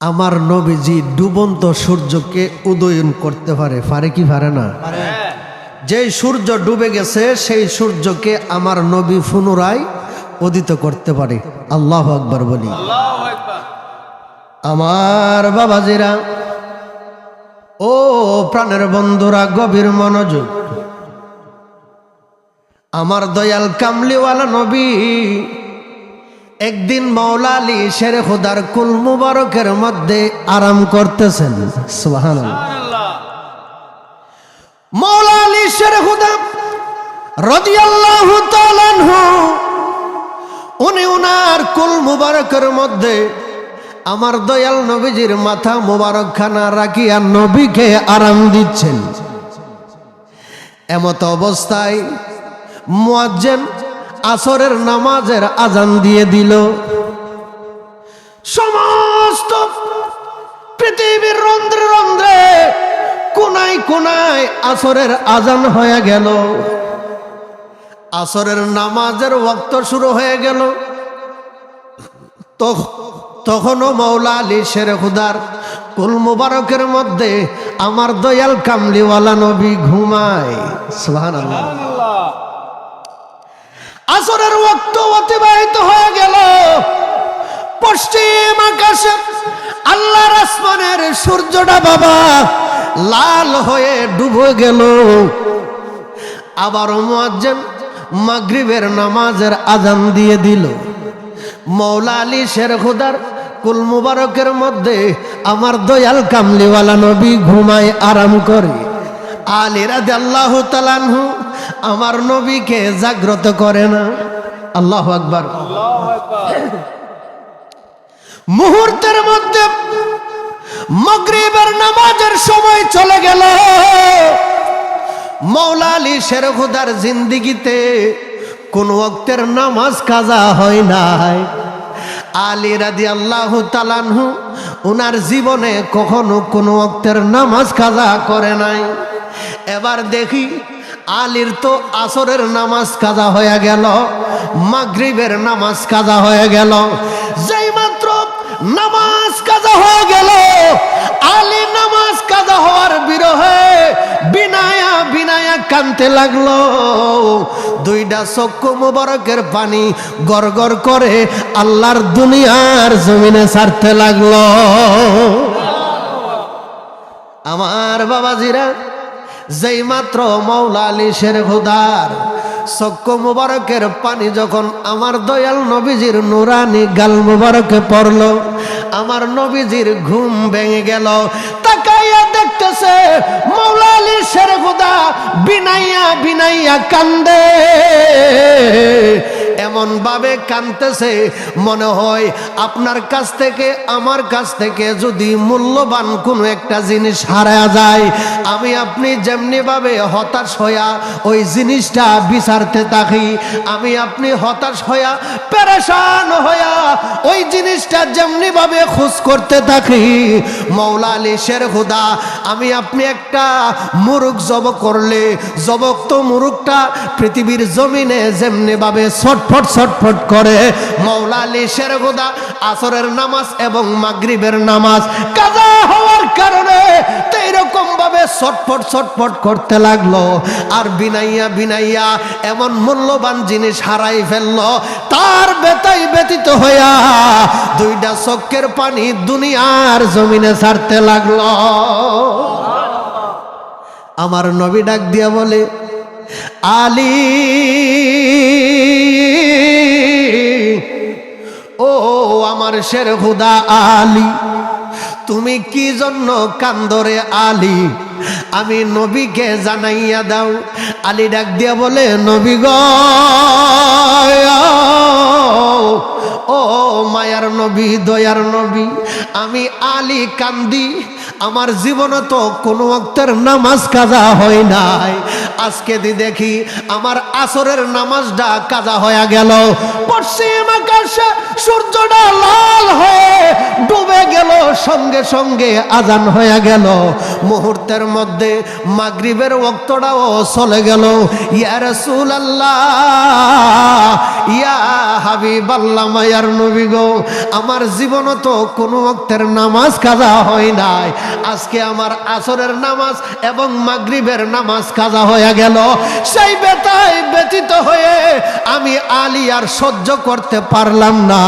আমার নবীজি ডুবন্ত সূর্যকে উদয়ন করতে পারে। পারে কি পারে না? যেই সূর্য ডুবে গেছে সেই সূর্যকে আমার নবী পুনরায় উদিত করতে পারে। আল্লাহ আকবার বলি। আমার বাবাজিরা ও প্রাণের বন্ধুরা গভীর মনোযোগ। আমার দয়াল কামলিওয়ালা নবী একদিন মৌলা আলী শের খুদার কুল মুবারকের মধ্যে আরাম করতেছেন। সুবহান মৌলা আলী শের খুদা রাদিয়াল্লাহু তাআলা আনহু, উনি উনার কুল মুবারকের মধ্যে আমার দয়াল নবীজির মাথা মুবারক খানা রাখিয়া নবীকে আরাম দিচ্ছেন। এমত অবস্থায় মুয়াজ্জেন আসরের নামাজের আজান দিয়ে দিল। সমস্ত পৃথিবীর রন্ধ্রে রন্ধ্রে কোনায় কোনায় আসরের আজান হয়ে গেল। আসরের নামাজের ওক্ত শুরু হয়ে গেল। তখ- তখনও মৌলা আলী শের খুদার কুল মুবারকের মধ্যে আমার দয়াল কামলিওয়ালা নবী ঘুমায়। সুবহানাল্লাহ। আসরের ওক্ত অতিবাহিত হয়ে গেল। পশ্চিম আকাশে আল্লাহর আসমানের সূর্যটা বাবা লাল হয়ে ডুবে গেল। আবার মুয়াজ্জেন মাগরিবের নামাজের আজান দিয়ে দিল। মৌলা আলী শের খুদার কুল মুবারকের মধ্যে আমার দয়াল কামলিওয়ালা নবী ঘুমায় আরাম করে। আলী রাদে আল্লাহ তালানহু আমার নবীকে জাগ্রত করে না। আল্লাহ আকবার। মুহূর্তের মধ্যে মগরিবের নামাজের সময় চলে গেল। মৌলা আলী শের খুদার জিন্দিগিতে কোন ওক্তের নামাজ কাজা হয় নাই। আলী রাদি আল্লাহ তালানহু ওনার জীবনে কখনো কোনো ওক্তের নামাজ কাজা করে নাই। এবার দেখি আলীর তো আসরের নামাজ কাজা হয়ে গেল, মাগরিবের নামাজ কাজা হয়ে গেল। যেই মাত্র নামাজ কাজা হয়ে গেল, আলী নামাজ কাজা হওয়ার বিরহে বিনায়া বিনায়া কানতে লাগল। দুইটা চক্ষু মুবারকের পানি গড় করে আল্লাহর দুনিয়ার জমিনে ছাড়তে লাগল। আমার বাবাজিরা যেই মাত্র মৌলা আলী শের চক্ষু মুবারকের পানি যখন আমার দয়াল নবীজির নুরানি গাল মুবারকে পড়ল, আমার নবীজির ঘুম ভেঙে গেল। তাকাইয়া দেখতেছে মৌলা আলী শের খুদা বিনাইয়া বিনাইয়া কান্দে। এমন ভাবে কানতেছে, মনে হয় আপনার কাছ থেকে, আমার কাছ থেকে যদি মূল্যবান কোনো একটা জিনিস হারা যায়, আমি আপনি যেমনি ভাবে হতাশ হইয়া ওই জিনিসটা বিচারতে থাকি, আমি আপনি হতাশ হইয়া, পেরেশান হইয়া ওই জিনিসটা যেমনি ভাবে খোঁজ করতে থাকি, মৌলা আলী শের খুদা আমি আপনি একটা মুরুখ জব করলে, জবক তো মুরুখটা পৃথিবীর জমিনে যেমনি ভাবে ছটফট ছটফট করে। মৌলা আলী শের খুদা আসরের নামাজ এবং মাগরিবের নামাজ কাজা হওয়ার কারণে তো এরকম ভাবে ছটফট ছটফট করতে লাগল। আর বিনাইয়া বিনাইয়া এমন মূল্যবান জিনিস হারাই ফেলল। তার বেতাই ব্যতীত হইয়া দুইটা চক্কের পানি দুনিয়ার জমিনে ছাড়তে লাগল। আমার নবী ডাক দিয়া বলে আলী। ও আমার শের হুদা আলী, তুমি কি জন্য কান্দরে আলী? আমি নবীকে জানাইয়া দাও, আলী ডাক দিয়া বলে, নবী গ, ও মায়ার নবী, দয়ার নবী, আমি আলী কান্দি, আমার জীবনে তো কোনো অক্তের নামাজ কাজা হয় নাই আজকে দি দেখি আমার আসরের নামাজটা কাজা হয়ে গেল। পশ্চিম আকাশে সূর্যটা লাল হয়ে ডুবে গেল, সঙ্গে সঙ্গে আজান হয়ে গেল। মুহূর্তের মধ্যে মাগরিবের ওক্তটাও চলে গেল। ইয়া রাসূল আল্লাহ ইয়া হাবিব আল্লাহ মায়ার নবী গো, আমার জীবনে তো কোনো ওক্তের নামাজ কাজা হয় নাই। আজকে আমার আসরের নামাজ এবং মাগরিবের নামাজ কাজা হয়ে গেল। সেই বেতায় ব্যতীত হয়ে আমি আলী আর সহ্য করতে পারলাম না।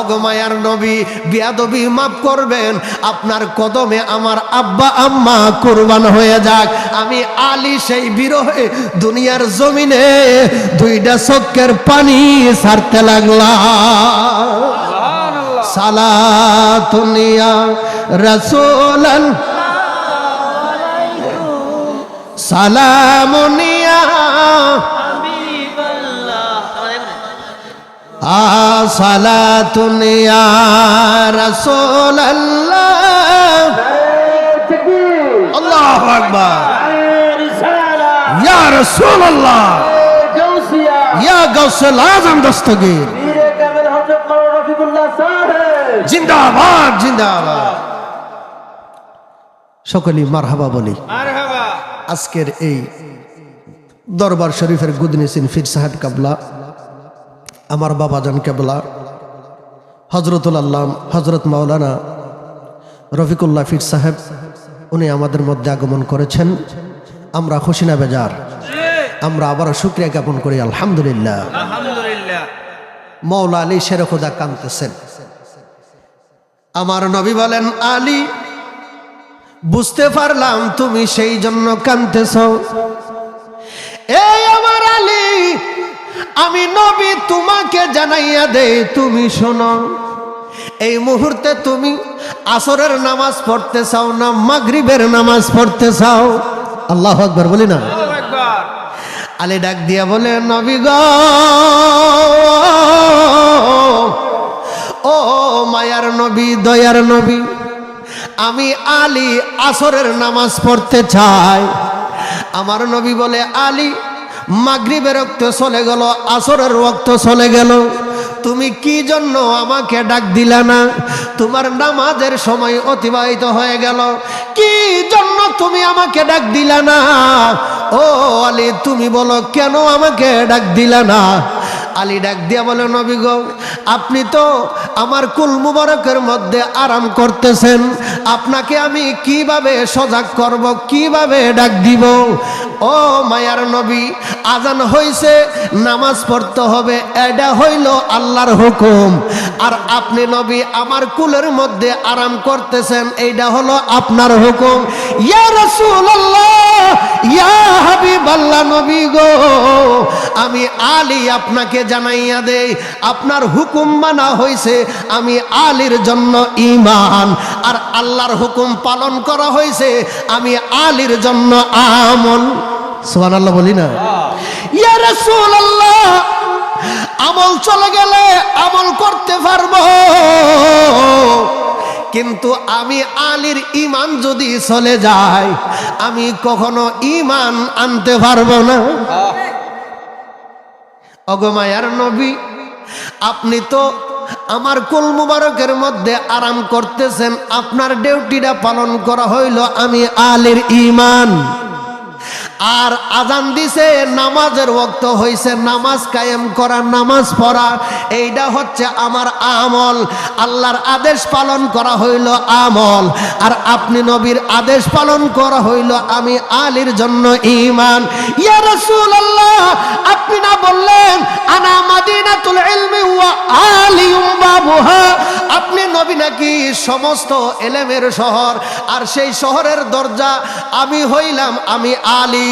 অগমায়ার নবী বিয়াদবি মাফ করবেন। আপনার কদমে আমার আব্বা আম্মা কোরবান হয়ে যাক। আমি আলী সেই বিরহে দুনিয়ার জমিনে দুইটা চক্কের পানি ছাড়তে লাগলাম। সালাতুনিয়া রসুলান সালামুনিয়া সালাতুনিয়া রসুলাল্লাহ। আল্লাহু আকবার। ইয়া ইয়া গাউসুল আজম দস্তগীর। জিন্দাবাদ জিন্দাবাদ। সকলেই মারহাবা বলি। আজকের এই দরবার শরীফের গুদনিসিন ফির সাহেব কাবলা আমার বাবাজান কেবলা হজরতুল আল্লাহ হজরত মাওলানা রফিকুল্লাহ ফির সাহেব উনি আমাদের মধ্যে আগমন করেছেন। আমরা খুশিনা বেজার। আমরা আবারও শুক্রিয়া জ্ঞাপন করি আলহামদুলিল্লাহ। মৌলা আলী শেরখুদা কানতেছেন আমার নবী বলেন আলী বুঝতে পারলাম তুমি সেই জন্য কানতেছ এই আমার আলী আমি নবী তোমাকে জানাইয়া দে তুমি শোনো। এই মুহূর্তে তুমি আসরের নামাজ পড়তে চাও না মাগরিবের নামাজ পড়তে চাও? আল্লাহ আকবর বলি না। আলী ডাক দিয়া বলে নবী গ ও মায়ার নবী দয়ার নবী আমি আলী আসরের নামাজ পড়তে চাই। আমার নবী বলে, আলী মাগরিবের রক্ত চলে গেল, আসরের রক্ত চলে গেল। তুমি কি জন্য আমাকে ডাক দিলা না? তোমার নামাজের সময় অতিবাহিত হয়ে গেল। কি জন্য তুমি আমাকে ডাক দিলা না? ও আলী, তুমি বলো, কেন আমাকে ডাক দিলা না? আলী ডাক দিয়া বলে, নবী গো, আপনি তো আমার কুল মুবারকের মধ্যে আরাম করতেছেন। আপনাকে আমি কীভাবে সজাগ করব, কীভাবে ডাক দিব? ও মায়ার নবী, আজান হইছে, নামাজ পড়তে হবে, এটা হইল আল্লাহর হুকুম। আর আপনি নবী, আমার কুলের মধ্যে আরাম করতেছেন, এইটা হলো আপনার হুকুম। ইয়া রাসূলুল্লাহ, ইয়া হাবিব আল্লাহ নবী গো, আমি আলী আপনাকে জানাইয়া দেই আপনার হুকুম মানা হইছে আমি আলীর জন্য ঈমান। আর আল্লাহর হুকুম পালন করা হয়েছে আমি আলীর জন্য আমল। সুবহানাল্লাহ বলি না? ইয়া রাসূলুল্লাহ আমল চলে গেলে আমল করতে পারব। কিন্তু আমি আলীর ইমান যদি চলে যায় আমি কখনো ইমান আনতে পারব না। অগমায়ার নবী, আপনি তো আমার কুল মুবারকের মধ্যে আরাম করতেছেন, আপনার ডিউটিটা পালন করা হইল আমি আলের ইমান আর আজান দিছে, নামাজের ওক্ত হইছে, নামাজ কায়েম করা, নামাজ পড়া। এইটা হচ্ছে আমার আমল। আল্লাহর আদেশ পালন করা হইল আমল। আর আপনি নবীর আদেশ পালন করা হইল, আমি আলীর জন্য ইমান ইয়া আপনি না বললেন, আনা মাদিনাতুল ইলমি আলিউম বাবুহা আপনি নবী নাকি সমস্ত এলেমের শহর। আর সেই শহরের দরজা, আমি হইলাম, আমি আলী।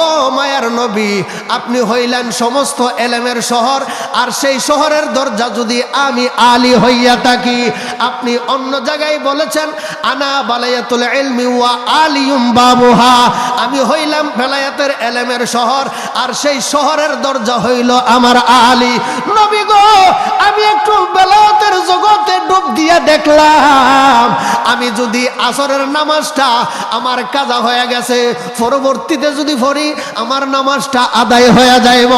ও মায়ার নবী, আপনি হইলেন সমস্ত এলেমের শহর, আর সেই শহরের দরজা যদি আমি আলী হইয়া থাকি, আপনি অন্য জায়গায় বলেছেন, আনা বালায়াতুল ইলমি ওয়া আলিউম বাবুহা। আমি হইলাম বেলায়াতের এলেমের শহর, আর সেই শহরের দরজা হইল আমার আলী। নবী গো, আমি একটু বেলায়াতের জগতে ডুব দিয়ে দেখলাম, আমি যদি আসরের নামাজটা আমার কাজা হয়ে গেছে, পরবর্তীতে যদি পড়ি আমার নামাজটা আদায় হয়ে যাইব।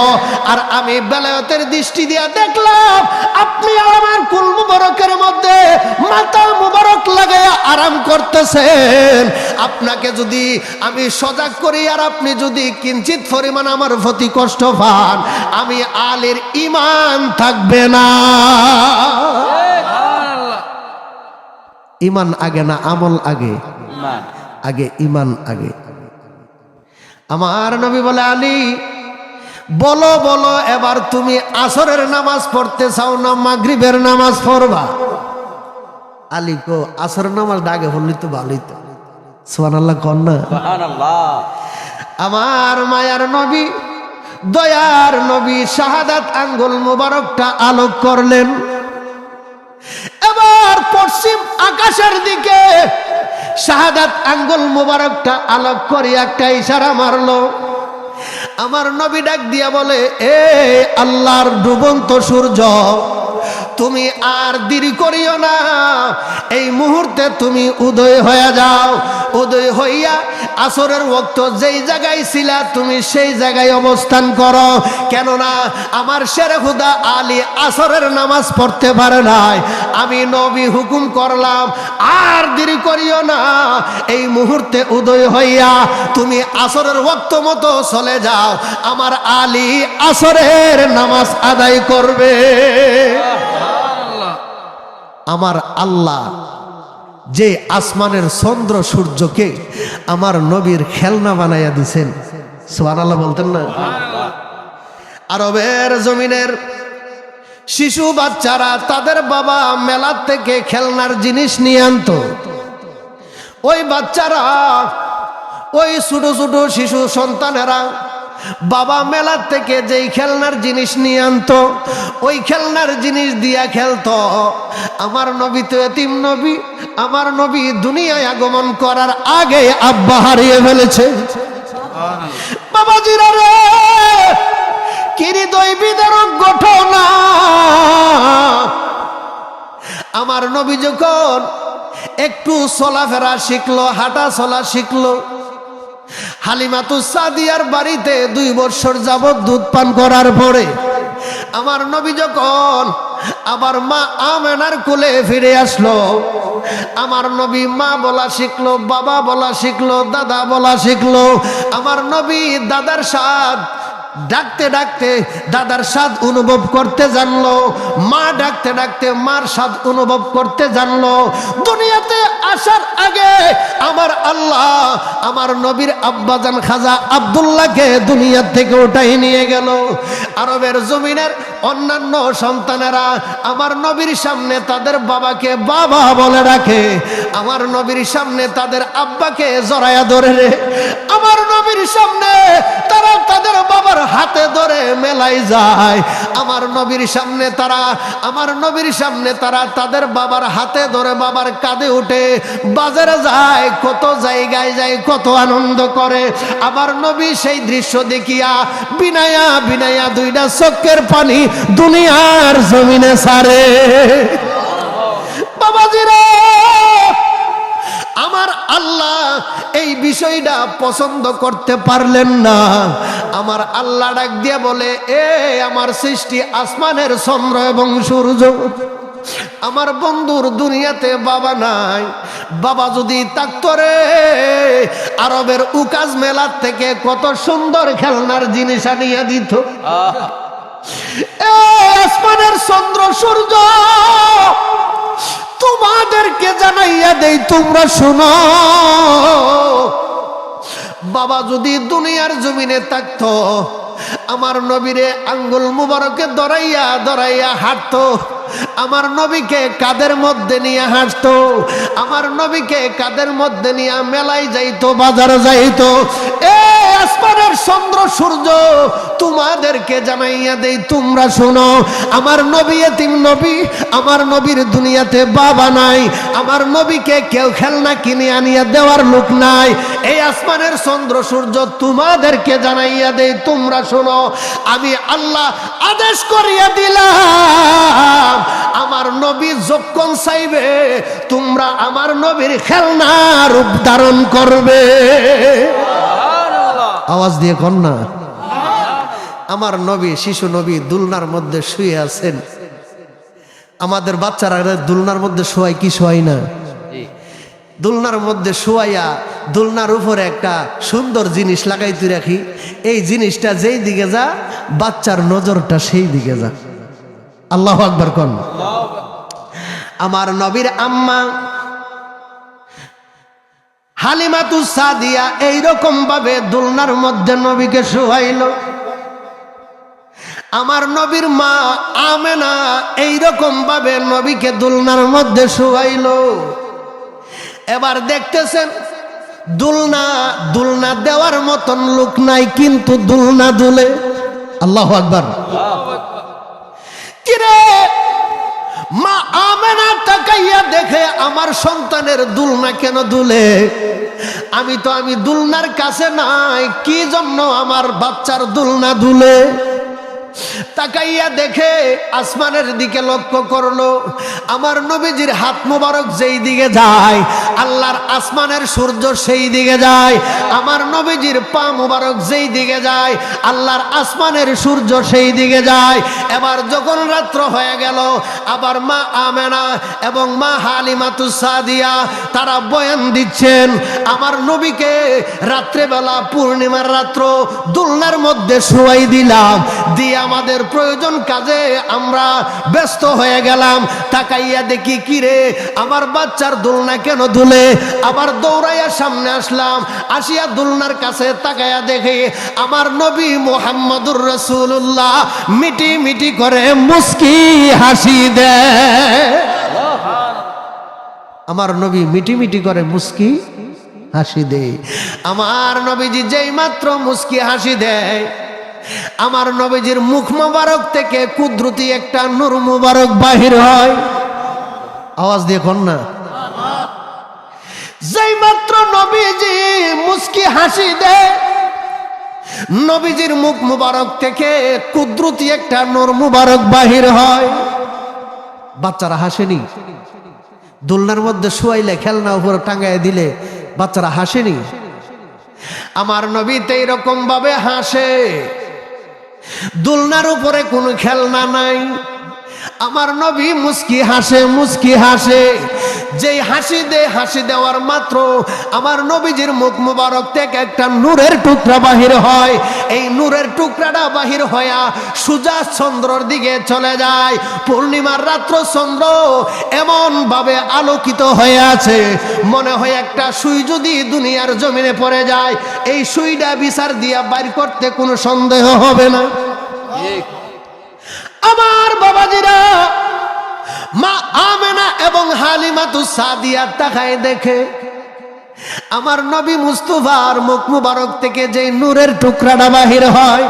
আর আমি বেলায়তের দৃষ্টি দিয়া দেখলাম আপনি আমার কুল মুবারকের মধ্যে মাথা মুবারক লাগাইয়া আরাম করতেছেন। আপনাকে যদি আমি সজাগ করি আর আপনি যদি কিঞ্চিত পরিমাণ আমার প্রতি কষ্ট পান আমি আলের ইমান থাকবে না। ইমান আগে না আমল আগে? আগে ইমান আগে। আমার নবী বলে আলী বলো বলো এবার তুমি আসরের নামাজ পড়তে চাও না মাগরিবের নামাজ পড়বা? আলী কো আসরের নামাজ আগে পড়লি তো ভালোই তো। সোহান আল্লাহ কন না। আমার মায়ার নবী দয়ার নবী শাহাদাত আঙ্গুল মুবারকটা আলোক করলেন। এবার পশ্চিম আকাশের দিকে শাহাদাত আঙ্গুল মুবারকটা আলোক করে একটা ইশারা মারলো। আমার নবী ডাক দিয়া বলে, এ আল্লাহর ডুবন্ত সূর্য, তুমি আর দেরি করিও না। এই মুহূর্তে তুমি উদয় হয়ে যাও। উদয় হইয়া আসরের ওক্ত যেই জায়গায় ছিলা, তুমি সেই জায়গায় অবস্থান করো। কেননা আমার শেরে খুদা আলী আসরের নামাজ পড়তে পারে নাই। আমি নবী হুকুম করলাম, আর দেরি করিও না। এই মুহূর্তে উদয় হইয়া তুমি আসরের ওক্ত মতো চলে যাও, আমার আলী আসরের নামাজ আদায় করবে। আমার আল্লাহ যে আসমানের চন্দ্র সূর্যকে আমার নবীর খেলনা বানাইয়া দিছেন। সোহান আল্লাহ বলতেন না? আরবের জমিনের শিশু বাচ্চারা তাদের বাবা মেলার থেকে খেলনার জিনিস নিয়ে আনতো। ওই বাচ্চারা ওই ছোট ছোট শিশু সন্তানেরা বাবা মেলার থেকে যেই খেলনার জিনিস নিয়ে আনতো, ওই খেলনার জিনিস দিয়া খেলত। আমার নবী তো এতিম নবী, আমার নবী দুনিয়ায় আগমন করার আগে আব্বা হারিয়ে ফেলেছে। বাবাজিরা আমার নবী যখন একটু চলাফেরা শিখলো, হাঁটা চলা শিখলো হালিমাতু সাদিয়ার বাড়িতে দুই বছর যাবৎ দুধ পান করার পরে আমার নবী যখন আবার মা আমেনার কোলে ফিরে আসলো, আমার নবী মা বলা শিখলো, বাবা বলা শিখলো, দাদা বলা শিখলো, আমার নবী দাদার সাথ ডাকতে ডাকতে দাদার স্বাদ অনুভব করতে জানলো, মা ডাকতে ডাকতে মার স্বাদ অনুভব করতে জানলো। দুনিয়াতে আসার আগে আমার আল্লাহ, আমার নবীর আব্বাজান খাজা আবদুল্লাহকে দুনিয়া থেকে উঠাই নিয়ে গেল। আরবের জমিনের অন্যান্য সন্তানেরা আমার নবীর সামনে তাদের বাবাকে বাবা বলে রাখে আমার নবীর সামনে তাদের আব্বাকে জড়াইয়া ধরে রে। আমার নবীর সামনে তারা তাদের বাবার হাতে ধরে মেলাই যায়। আমার নবীর সামনে তারা, আমার নবীর সামনে তারা তাদের বাবার হাতে ধরে বাবার কাঁধে উঠে বাজারে যায়, কত জায়গায় যায়, কত আনন্দ করে। আমার নবী সেই দৃশ্য দেখিয়া বিনায়া বিনায়া দুইটা চোখের পানি দুনিয়ার জমিনে সারে। বাবাজিরা! আমার আল্লাহ এই বিষয়টা পছন্দ করতে পারলেন না। আমার আল্লাহ ডাক দিয়ে বলে এ আমার সৃষ্টি আসমানের চন্দ্র এবং সূর্য। আমার বন্ধুর দুনিয়াতে বাবা নাই। বাবা যদি থাকতো রে আরবের উকাজ মেলার থেকে কত সুন্দর খেলনার জিনিস আনিয়া দিত। এ আসমানের চন্দ্র সূর্য। তোমাদেরকে জানাইয়া দেই তোমরা শোনো। বাবা যদি দুনিয়ার জমিনে থাকতো আমার নবীরে আঙ্গুল মুবারকে দরাইয়া দরাইয়া হাঁটতো। আমার নবীকে কাদের মধ্যে নিয়ে হাঁটতো? আমার নবীকে কাদের মধ্যে নিয়ে মেলায় যাইতো, বাজারে যাইতো? এ আসমানের চন্দ্র, সূর্য, তোমাদেরকে জানাইয়া দেই, তোমরা শোনো, আমার নবী এতিম নবী, আমার নবীর দুনিয়াতে বাবা নাই। আমার নবীকে কেউ খেলনা কিনে আনিয়া দেওয়ার লোক নাই। এই আসমানের চন্দ্র, সূর্য তোমাদেরকে জানাইয়া দেই, তোমরা শোনো আমি আল্লাহ আদেশ করিয়া দিলাম। আমার নবী যখন চাইবে তোমরা আমার নবীর খেলনা রূপ ধারণ করবে। আওয়াজ দিয়ে কন না। আমার নবী শিশু নবী দুলনার মধ্যে শুয়ে আছেন। আমাদের বাচ্চারা দুলনার মধ্যে শোয়াই কি শোয়াই না? দুলনার মধ্যে শোয়াইয়া দুলনার উপরে একটা সুন্দর জিনিস লাগাইতে রাখি। এই জিনিসটা যেই দিকে যা, বাচ্চার নজরটা সেই দিকে যা। আল্লাহ আকবর কন। আমার নবীর আম্মা হালিমাতু সাদিয়া এইরকম ভাবে দুলনার মধ্যে নবীকে শোয়াইল। আমার নবীর মা আমেনা এইরকম ভাবে নবীকে দুলনার মধ্যে শোয়াইল। এবার দেখতেছেন, দুলনা দুলনা দেওয়ার মতন লোক নাই, কিন্তু দুলনা দুলে, আল্লাহ আকবার। কিরে? মা আমেনা তাকাইয়া দেখে, আমার সন্তানের দুলনা কেন দুলে? আমি তো, আমি দুলনার কাছে নাই, কি জন্য আমার বাচ্চার দুলনা দুলে? তাকাইয়া দেখে আসমানের দিকে লক্ষ্য করল, আমার নবীজির হাত মোবারক যেই দিকে যায়, আল্লাহর আসমানের সূর্য সেই দিকে যায়, আমার নবীজির পা মোবারক যেই দিকে যায়, আল্লাহর আসমানের সূর্য সেই দিকে যায়। এবার যখন রাত্র হয়ে গেল, আবার মা আমেনা এবং মা হালিমাতু সাদিয়া তারা বয়ান দিচ্ছেন, আমার নবীকে রাত্রেবেলা পূর্ণিমার রাত্র দুলনার মধ্যে শোয়াই দিলাম, দিয়ে আমাদের প্রয়োজন কাজে, আমরা ব্যস্ত হয়ে গেলাম। তাকাইয়া দেখি কি রে আমার বাচ্চার দোলনা কেন দুলে আবার দৌড়াইয়া সামনে আসলাম। আসিয়া দোলনার কাছে তাকাইয়া দেখি, আমার নবী মোহাম্মদুর রসুল্লাহ মিটি মিটি করে মুস্কি হাসি দেয় আমার নবী মিটি মিটি করে মুস্কি হাসি দেয় আমার নবীজি যেই মাত্র মুস্কি হাসি দেয় আমার নবীজির মুখ মোবারক থেকে কুদরতি একটা নূর মুবারক বাহির হয়। আওয়াজ দিয়ে না? যেই মাত্র নবীজি মুস্কি হাসি দেয়, নবীজির মুখ মুবারক থেকে কুদরতি একটা নূর মুবারক বাহির হয়। বাচ্চারা হাসেনি? দোলনার মধ্যে শুয়াইলে খেলনা উপরে টাঙ্গায় দিলে বাচ্চারা হাসেনি? আমার নবীতে এইরকম ভাবে হাসে। দোলনার উপরে কোনো খেলনা নাই। আমার নবী মুস্কি হাসে মুস্কি হাসে। যেই হাসি দে, হাসি দেওয়ার মাত্র আমার নবীজির মুখ মুবারক থেকে একটা নূরের টুকরা বাহির হয়। এই নূরের টুকরাটা বাহির হইয়া সুজা চন্দ্রর দিকে চলে যায়। পূর্ণিমার রাত্র চন্দ্র এমন ভাবে আলোকিত হয়ে আছে। মনে হয় একটা সুই যদি দুনিয়ার জমিনে পড়ে যায়, এই সুইটা বিচার দিয়া বাইর করতে কোনো সন্দেহ হবে না। আমার বাবাজিরা, মা আমেনা এবং হালিমা তু সাদিয়া তাকায় দেখে। আমার নবী মুস্তুফার মুখ মুবারক থেকে যে নূরের টুকরাটা বাহির হয়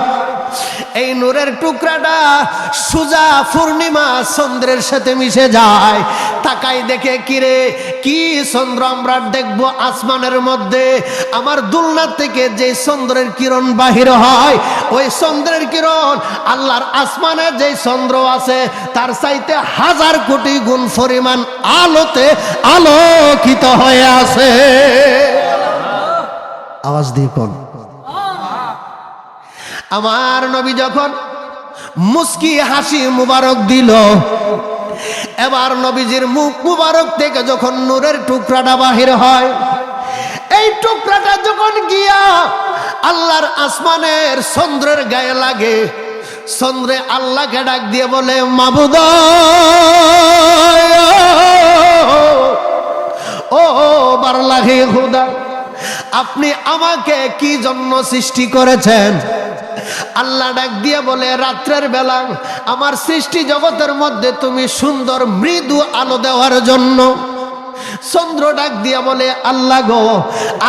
এই নূরের টুকরাটা সুজা পূর্ণিমা চন্দ্রের সাথে মিশে যায়। তাকাই দেখে, কিরে, কি চন্দ্র? আমরা দেখব আসমানের মধ্যে। আমার দুলনার থেকে যে চন্দ্রের কিরণ বাহির হয়, ওই চন্দ্রের কিরণ আল্লাহর আসমানে যে চন্দ্র আছে, তার চাইতে হাজার কোটি গুণ পরিমাণ আলোতে আলোকিত হয়ে আছে। আওয়াজ দিয়ে কোন। আমার নবী যখন মুস্কি হাসি মুবারক দিল, এবার নবীজির মুখ মুবারক থেকে যখন নূরের টুকরাটা বাহির হয়, এই টুকরাটা যখন গিয়া আল্লাহর আসমানের চন্দ্রের গায়ে লাগে, চন্দ্রে আল্লাহকে ডাক দিয়ে বলে, মাবুদ, ও বার লাগে খুদা আপনি আমাকে কি জন্য সৃষ্টি করেছেন? আল্লাহ ডাক দিয়ে বলে, রাত্রের বেলা আমার সৃষ্টি জগতের মধ্যে তুমি সুন্দর মৃদু আলো দেওয়ার জন্য চন্দ্র ডাক দিয়া বলে, আল্লাহ গো,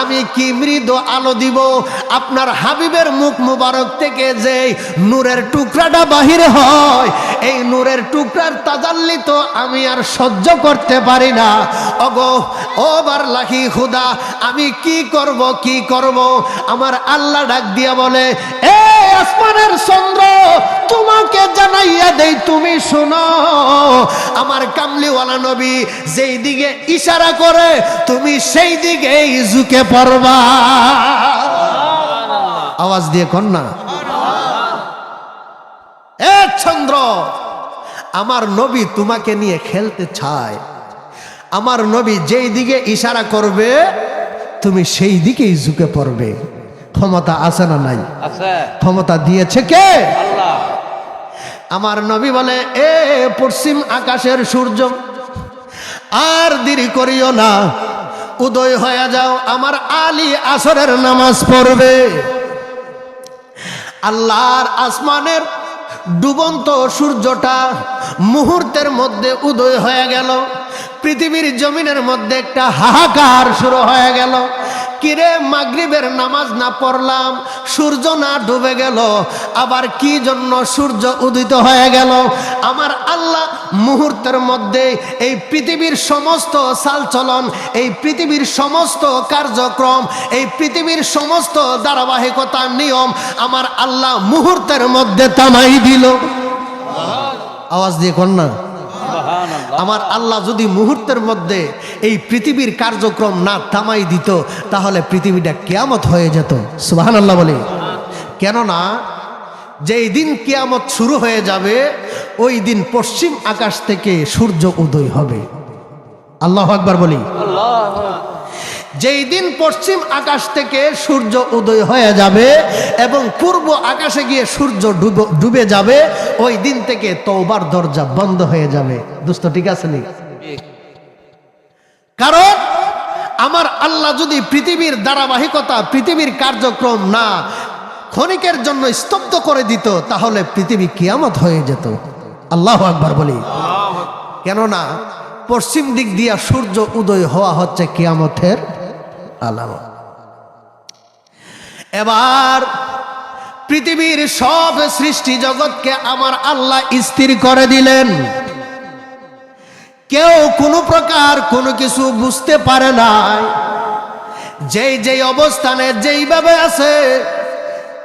আমি কি মৃদু আলো দিব? আপনার হাবিবের মুখ মুবারক থেকে যে নূরের টুকরাটা বাহির হয়, এই নূরের টুকরার তাজাল্লি তো আমি আর সহ্য করতে পারি না। অগো ওবার লাখি খুদা আমি কি করব কি করব? আমার আল্লাহ ডাক দিয়া বলে, এ আসমানের চন্দ্র, তোমাকে জানাইয়া দেই, তুমি শোনো। আমার কামলিওয়ালা নবী যেই দিকে ইশারা করে তুমি সেই দিকেই ঝুঁকে পড়বা। আওয়াজ দিয়ে কন না? এ চন্দ্র আমার নবী তোমাকে নিয়ে খেলতে চায়। আমার নবী যেই দিকে ইশারা করবে তুমি সেই দিকেই ঝুঁকে পড়বে। ক্ষমতা আছে না নাই? ক্ষমতা দিয়েছে কে? আমার নবী বলে এ পশ্চিম আকাশের সূর্য। আর দেরি করিও না। উদয় হয়ে যাও, আমার আলী আসরের নামাজ পড়বে। আল্লাহর আসমানের ডুবন্ত সূর্যটা মুহূর্তের মধ্যে উদয় হয়ে গেল। পৃথিবীর জমিনের মধ্যে একটা হাহাকার শুরু হয়ে গেল। কিরে মাগরিবের নামাজ না পড়লাম? সূর্য না ডুবে গেল। আবার কি জন্য সূর্য উদিত হয়ে গেল? আমার আল্লাহ মুহূর্তের মধ্যে এই পৃথিবীর সমস্ত চালচলন, এই পৃথিবীর সমস্ত কার্যক্রম, এই পৃথিবীর সমস্ত ধারাবাহিকতা নিয়ম আমার আল্লাহ মুহূর্তের মধ্যে তামাই দিল। আওয়াজ দিয়ে সুবহানাল্লাহ আমার আল্লাহ যদি মুহূর্তের মধ্যে এই পৃথিবীর কার্যক্রম না থামাই দিত তাহলে পৃথিবীটা কেয়ামত হয়ে যেত। সুবাহান আল্লাহ বলে। কেননা যেই দিন কেয়ামত শুরু হয়ে যাবে ওই দিন পশ্চিম আকাশ থেকে সূর্য উদয় হবে। আল্লাহ আকবার বলি। আল্লাহ যেই দিন পশ্চিম আকাশ থেকে সূর্য উদয় হয়ে যাবে এবং পূর্ব আকাশে গিয়ে সূর্য ডুব- ডুবে যাবে ওই দিন থেকে তৌবার দরজা বন্ধ হয়ে যাবে। দুস্থ ঠিক আছে নি? কারণ আমার আল্লাহ যদি পৃথিবীর ধারাবাহিকতা পৃথিবীর কার্যক্রম না ক্ষণিকের জন্য স্তব্ধ করে দিত তাহলে পৃথিবী কিয়ামত হয়ে যেত। আল্লাহ আকবার বলি। কেননা পশ্চিম দিক দিয়া সূর্য উদয় হওয়া হচ্ছে কিয়ামতের আলামত। এবার পৃথিবীর সব সৃষ্টি জগৎকে আমার আল্লাহ স্থির করে দিলেন। কেউ কোনো প্রকার কোনো কিছু বুঝতে পারে নাই। যেই যেই অবস্থানে যেইভাবে আছে,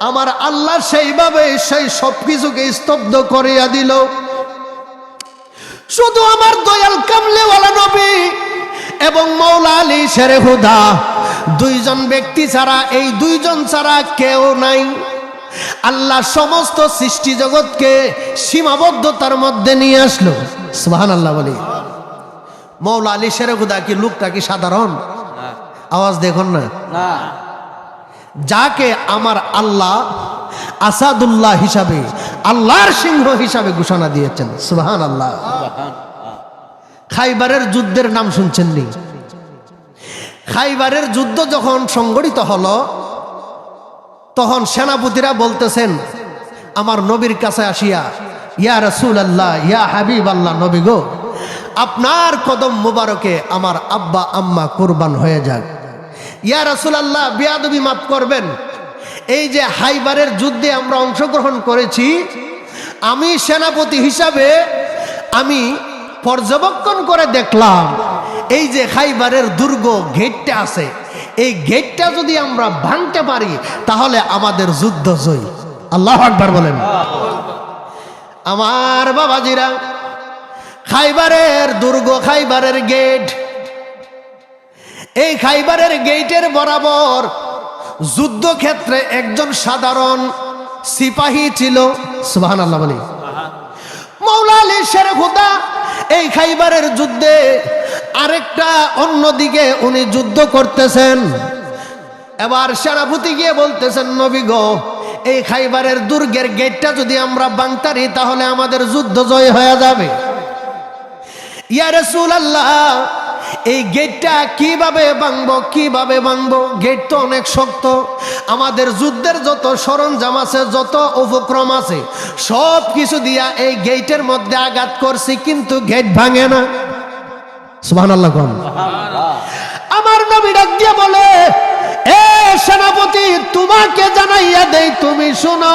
আমার আল্লাহ সেইভাবে সেই সব কিছুকে স্তব্ধ করিয়া দিল। শুধু আমার দয়াল কামলেওয়ালা নবী এবং মৌলা আলী শেরে হুদা দুইজন ব্যক্তি ছাড়া এই দুইজন ছাড়া কেউ নাই। আল্লাহ সমস্ত সৃষ্টি জগৎকে সীমাবদ্ধতার মধ্যে নিয়ে আসলো। সুহান আল্লাহ বলি। মৌলা আলী শেরে হুদা কি লোকটা কি সাধারণ? আওয়াজ দেখুন না। যাকে আমার আল্লাহ আসাদুল্লাহ হিসাবে আল্লাহর সিংহ হিসাবে ঘোষণা দিয়েছেন। সুবহান। আল্লাহ খাইবারের যুদ্ধের নাম শুনছেন নি খাইবারের যুদ্ধ যখন সংগঠিত হলো, তখন সেনাপতিরা বলতেছেন, আমার নবীর কাছে আসিয়া, ইয়া রসুল আল্লাহ ইয়া হাবিব আল্লাহ নবী গো, আপনার কদম মুবারকে আমার আব্বা, আম্মা কোরবান হয়ে যাক। ইয়া রসুল আল্লাহ বিয়াদবি মাফ করবেন। এই যে হাইবারের যুদ্ধে আমরা অংশগ্রহণ করেছি, আমি সেনাপতি হিসাবে আমি পর্যবেক্ষণ করে দেখলাম, এই যে খাইবারের দুর্গ গেটটা আছে, এই গেটটা যদি আমরা ভাঙতে পারি, তাহলে আমাদের যুদ্ধ জয়ী। আল্লাহ আকবার বলেন। আমার বাবাজিরা, খাইবারের দুর্গ খাইবারের গেট, এই খাইবারের গেটের বরাবর যুদ্ধক্ষেত্রে একজন সাধারণ সিপাহী ছিল সুবহান আল্লাহ বলি। মৌলা আলী শের খুদা এই খাইবারের যুদ্ধে আরেকটা অন্যদিকে উনি যুদ্ধ করতেছেন। এবার সেনাপতি গিয়ে বলতেছেন, নবী গো, এই খাইবারের দুর্গের গেটটা যদি আমরা বাংতারি, তাহলে আমাদের যুদ্ধ জয় হয়ে যাবে। ইয়া রাসূলুল্লাহ এই গেটটা কীভাবে ভাঙবো কীভাবে ভাঙবো? গেট তো অনেক শক্ত। আমাদের যুদ্ধের যত সরঞ্জাম আছে, যত উপক্রম আছে সব কিছু দিয়া এই গেটের মধ্যে আঘাত করছি, কিন্তু গেট ভাঙে না। আমার নবী ডাক দিয়ে বলে, এ সেনাপতি, তোমাকে জানাইয়া দেই, তুমি শোনো।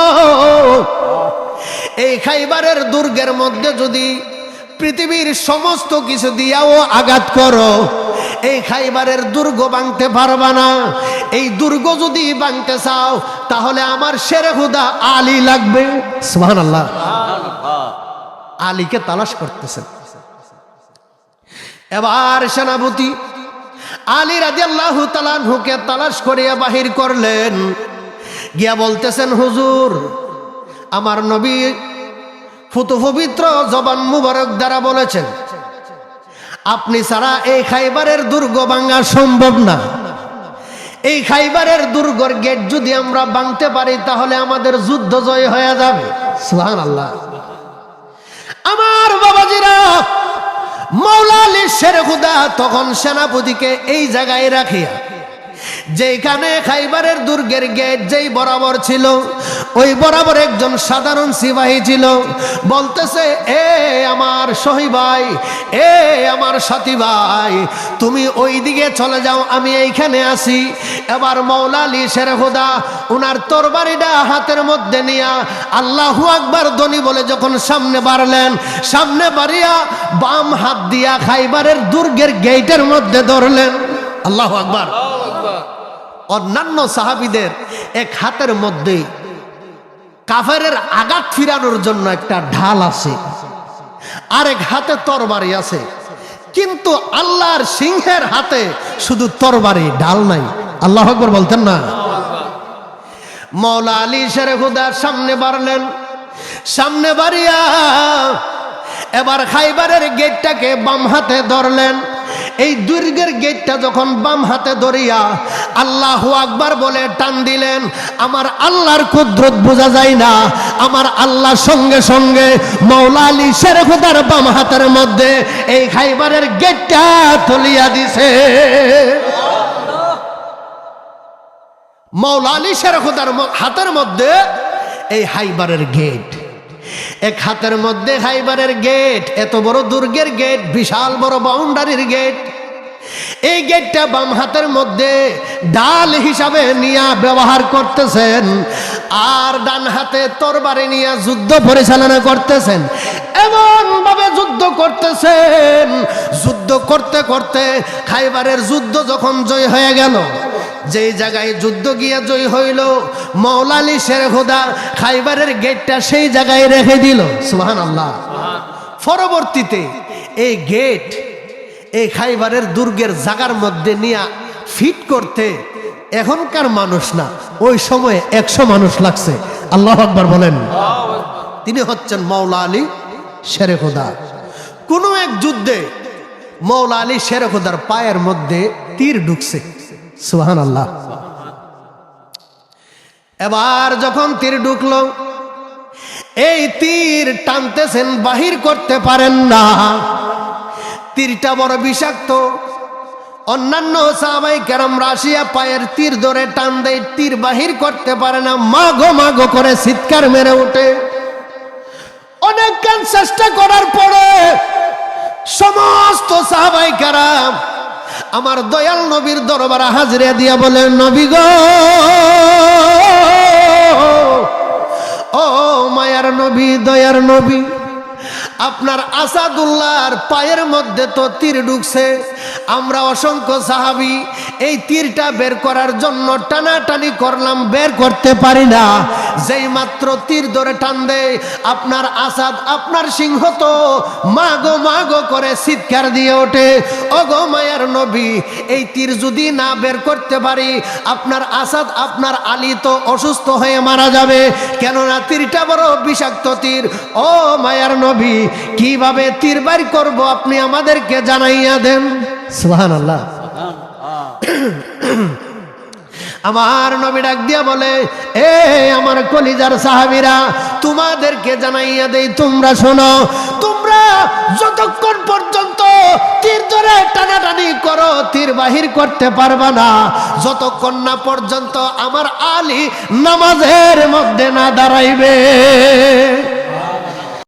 এই খাইবারের দুর্গের মধ্যে যদি পৃথিবীর সমস্ত কিছু দিয়াও আঘাত করো। এই খাইবারের দুর্গ ভাঙতে পারবা না। এই দুর্গ যদি ভাঙতে চাও তাহলে আমার শেরে হুদা আলী লাগবে। আলীকে তালাশ করতেছেন। এবার সেনাপতি আলী রাজি আল্লাহ তালানহুকে তালাশ করিয়া বাহির করলেন। গিয়া বলতেছেন হুজুর আমার নবী ফুতু পবিত্র জবান মুবারক দ্বারা বলেছেন, আপনি ছাড়া এই খাইবারের দুর্গ ভাঙা সম্ভব না। এই খাইবারের দুর্গর গেট যদি আমরা ভাঙতে পারি, তাহলে আমাদের যুদ্ধ জয় হয়ে যাবে। আল্লাহ আমার বাবাজিরা, মৌলা আলী শেরখুদা তখন সেনাপতিকে এই জায়গায় রাখিয়া যেখানে খাইবারের দুর্গের গেট যেই বরাবর ছিল, ওই বরাবর একজন সাধারণ সিপাহী ছিল। বলতেছে, এ আমার সহি ভাই, এ আমার সাথী ভাই, তুমি ওই দিকে চলে যাও, আমি এইখানে আসি এবার মৌলা আলী শেরহুদা উনার তরবারিটা হাতের মধ্যে নিয়া আল্লাহু আকবার দনি বলে যখন সামনে বাড়লেন, সামনে বাড়িয়া বাম হাত দিয়া খাইবারের দুর্গের গেটের মধ্যে ধরলেন। আল্লাহু আকবার। অন্যান্য সাহাবিদের এক হাতের মধ্যে কাফেরের আঘাত ফিরানোর জন্য একটা ঢাল আছে, আরেক হাতে তরবারি আছে। কিন্তু আল্লাহর সিংহের হাতে শুধু তরবারি, ঢাল নাই। আল্লাহ আকবর বলতেন না। মৌলা আলী শেরে খুদার সামনে বাড়লেন, সামনে বাড়িয়া এবার খাইবারের গেটটাকে বাম হাতে ধরলেন। এই দুর্গের গেটটা যখন বাম হাতে ধরিয়া আল্লাহ আকবার বলে টান দিলেন, আমার আল্লাহর কুদরত বোঝা যায় না। আমার আল্লাহ সঙ্গে সঙ্গে মৌলা আলী শেরখুদার বাম হাতের মধ্যে এই খাইবারের গেটটা তুলিয়া দিছে। মৌলা আলী শেরখুদার হাতের মধ্যে এই হাইবারের গেট। এক হাতের মধ্যে হাইবারের গেট, এত বড় দুর্গের গেট, বিশাল বড় বাউন্ডারির গেট। এই গেটটা বাম হাতের মধ্যে ডাল হিসাবে নিয়া ব্যবহার করতেছেন আর ডান হাতে তরবারি নিয়ে যুদ্ধ পরিচালনা করতেছেন। এমন ভাবে যুদ্ধ করতেছেন, যুদ্ধ করতে করতে খাইবারের যুদ্ধ যখন জয় হয়ে গেল, যেই জায়গায় যুদ্ধ গিয়া জয় হইল, মৌলালি শের খোদা খাইবারের গেটটা সেই জায়গায় রেখে দিল। সুহান আল্লাহ পরবর্তীতে এই গেট এই খাইবারের দুর্গের জাগার মধ্যে নিয়ে ফিট করতে এখনকার মানুষ না, ওই সময়ে একশো মানুষ লাগছে। আল্লাহ আকবর বলেন। তিনি হচ্ছেন মৌলা আলী শেরে খোদা। কোনো এক যুদ্ধে মৌলা আলী শেরে খোদার পায়ের মধ্যে তীর ঢুকছে। সুহান আল্লাহ এবার যখন তীর ঢুকলো, এই তীর টানতেছেন, বাহির করতে পারেন না। তীরটা বড় বিষাক্ত। অন্যান্য সাহাবাই কেরাম রাশিয়া পায়ের তীর ধরে টান দেয়, তীর বাহির করতে পারে না। মাগো মাগো করে চিৎকার মেরে ওঠে। অনেক গান চেষ্টা করার পরে সমস্ত সাহাবাই কেরাম আমার দয়াল নবীর দরবার হাজরে দিয়া বলে, নবী গো, ও মায়ার নবী, দয়ার নবী আপনার আসাদুল্লাহর পায়ের মধ্যে তো তীর ঢুকছে। আমরা অসংখ্য সাহাবি এই তীরটা বের করার জন্য টানাটানি করলাম, বের করতে পারি না। যেই মাত্র তীর ধরে টান দেয়, আপনার আসাদ, আপনার সিংহ তো মাগো মাগো করে চিৎকার দিয়ে ওঠে। অগো মায়ার নবী, এই তীর যদি না বের করতে পারি, আপনার আসাদ, আপনার আলী তো অসুস্থ হয়ে মারা যাবে। কেননা তীরটা বড় বিষাক্ত তীর। ও মায়ার নবী, কীভাবে তীর বাড়ি করব আপনি আমাদেরকে জানাইয়া দেন? সুহান আল্লাহ আমার নবী ডাক দিয়া বলে, এ আমার কলিজার সাহাবিরা, তোমাদেরকে জানাইয়া দেই, তোমরা শোনো, তোমরা যতক্ষণ পর্যন্ত তীর ধরে টানাটানি করো, তীর বাহির করতে পারবা না। যতক্ষণ না পর্যন্ত আমার আলী নামাজের মধ্যে না দাঁড়াইবে।